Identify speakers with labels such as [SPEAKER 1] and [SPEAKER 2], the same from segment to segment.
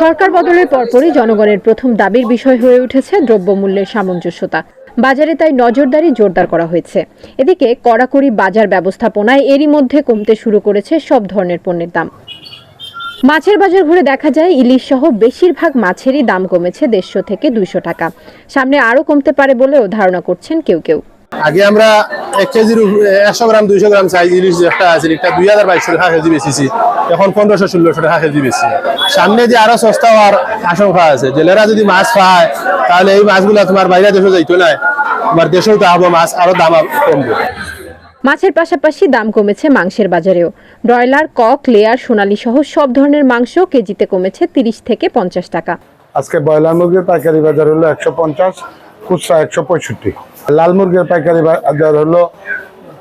[SPEAKER 1] সরকার বদলের পরপরই জনগণের প্রথম দাবির বিষয় হয়ে উঠেছে দ্রব্যমূল্যের সামঞ্জস্যতা। বাজারে তাই নজরদারি জোরদার করা হয়েছে। এদিকে কড়াকড়ি বাজার ব্যবস্থাপনায় এরই মধ্যে কমতে শুরু করেছে সব ধরনের পণ্যের দাম। মাছের বাজার ঘুরে দেখা যায়, ইলিশ সহ বেশিরভাগ মাছেরই দাম কমেছে দেড়শো থেকে দুইশো টাকা। সামনে আরও কমতে পারে বলেও ধারণা করছেন কেউ কেউ।
[SPEAKER 2] আগে আমরা এক কেজির একশো গ্রাম দুইশো গ্রাম সাইজ ইলিশ যে একটা আছে এটা দুই হাজার বাইশশো টাকা কেজি বেশিছি এখন পনেরোশো ষোলোশো টাকা কেজি বেশি সামনে যে আরও সস্তা হওয়ার আশঙ্কা আছে জেলেরা যদি মাছ পায় তাহলে এই মাছগুলো তোমার বাইরে দেশে যাইতো না। তোমার দেশেও তা হব মাছ আরও দাম কমবে।
[SPEAKER 1] মাছের পাশাপাশি দাম কমেছে মাংসের বাজারেও। ব্রয়লার কক লেয়ার সোনালী সহ সব ধরনের মাংস কেজিতে কমেছে তিরিশ থেকে পঞ্চাশ টাকা।
[SPEAKER 3] আজকে ব্রয়লার মুরগির পাইকারি বাজার হলো একশো পঞ্চাশ খুচরা একশো পঁয়ষট্টি। লাল মুরগির পাইকারি বাজার হলো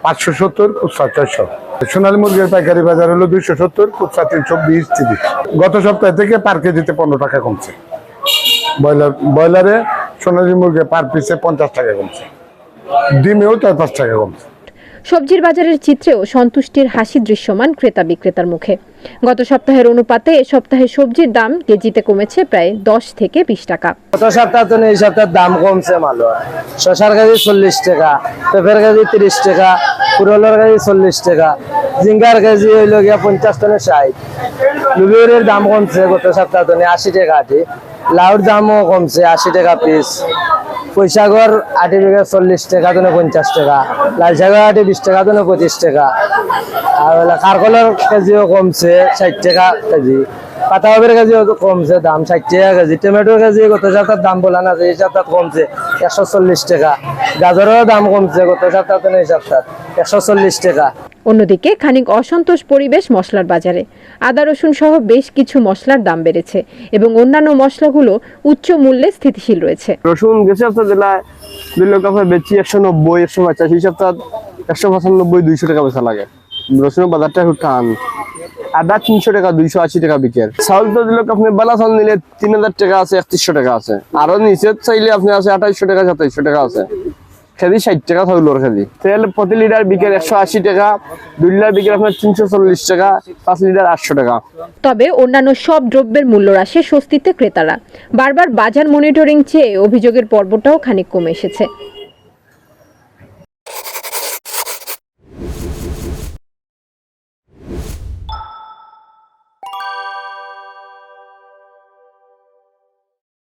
[SPEAKER 3] পাঁচশো সত্তর, খুচরা চারশো সোনালী মুরগির পাইকারি বাজার হলো দুইশো সত্তর, খুচরা তিনশো বিশ তিরিশ গত সপ্তাহ থেকে পার কেজিতে পনেরো টাকা কমছে। ব্রয়লার ব্রয়লারে সোনালী মুরগি পার পিসে পঞ্চাশ টাকা কমছে। ডিমেও চার পাঁচ টাকা কমছে।
[SPEAKER 1] সবজির বাজারের চিত্রেও সন্তুষ্টির হাসি দৃশ্যমান ক্রেতা বিক্রেতার মুখে। গত সপ্তাহের অনুপাতে এ সপ্তাহে সবজির দাম কেজিতে কমেছে প্রায় দশ থেকে বিশ টাকা।
[SPEAKER 4] গত সপ্তাহ তো এই সপ্তাহের দাম কমছে মালো শশার কেজি চল্লিশ টাকা, পেঁপের কেজি তিরিশ টাকা পুরলের কেজি চল্লিশ টাকা, জিঙ্গার কেজি হইল গিয়া পঞ্চাশ টনে ষাট। লুবিউরের দাম কমছে গত সপ্তাহ তো আশি টাকা আটি। লাউর দামও কমছে, আশি টাকা পিস পয়সাগর আটি বিঘা চল্লিশ টাকা তো পঞ্চাশ টাকা। লাল শাকের আটি বিশ টাকা তো পঁচিশ টাকা। আর কারকলের কেজিও কমছে, ষাট টাকা কেজি। পাতাবাবের কেজিও কমছে, দাম ষাট টাকা কেজি। টমেটোর কেজি গত সপ্তাহ দাম বলা না এই সপ্তাহ কমছে, একশো চল্লিশ টাকা। গাজরেরও দাম কমছে, গত সপ্তাহ এই সপ্তাহ, একশো চল্লিশ টাকা।
[SPEAKER 1] অন্যদিকে খানিক অসন্তোষ পরিবেশ মশলার বাজারে। আদা, রসুন সহ বেশ কিছু মশলার দাম বেড়েছে এবং অন্যান্য মশলাগুলো উচ্চ মূল্যে স্থিতিশীল রয়েছে।
[SPEAKER 5] রসুন গেছে সপ্তাহ জেলায় দুই লক্ষ বেচি একশো নব্বই, একশো এই সপ্তাহ একশো পঁচানব্বই, দুইশো টাকা বেচা লাগে। রসুনের বাজারটা একটু টান। আদা তিনশো টাকা, দুইশো আশি টাকা বিকের চাউল তো দিল আপনি বেলা চাউল নিলে তিন হাজার টাকা আছে, একত্রিশশো টাকা আছে। আরও নিচে চাইলে আপনি আছে আঠাইশশো টাকা, সাতাইশশো টাকা আছে। খেদি ষাট টাকা চাউলের খেদি তেল প্রতি লিটার বিকেল একশো আশি টাকা, দুই লিটার বিকেল আপনার তিনশো চল্লিশ টাকা, পাঁচ লিটার আটশো টাকা।
[SPEAKER 1] তবে অন্যান্য সব দ্রব্যের মূল্য হ্রাসে স্বস্তিতে ক্রেতারা। বারবার বাজার মনিটরিং চেয়ে অভিযোগের পর্বটাও খানিক কমে এসেছে।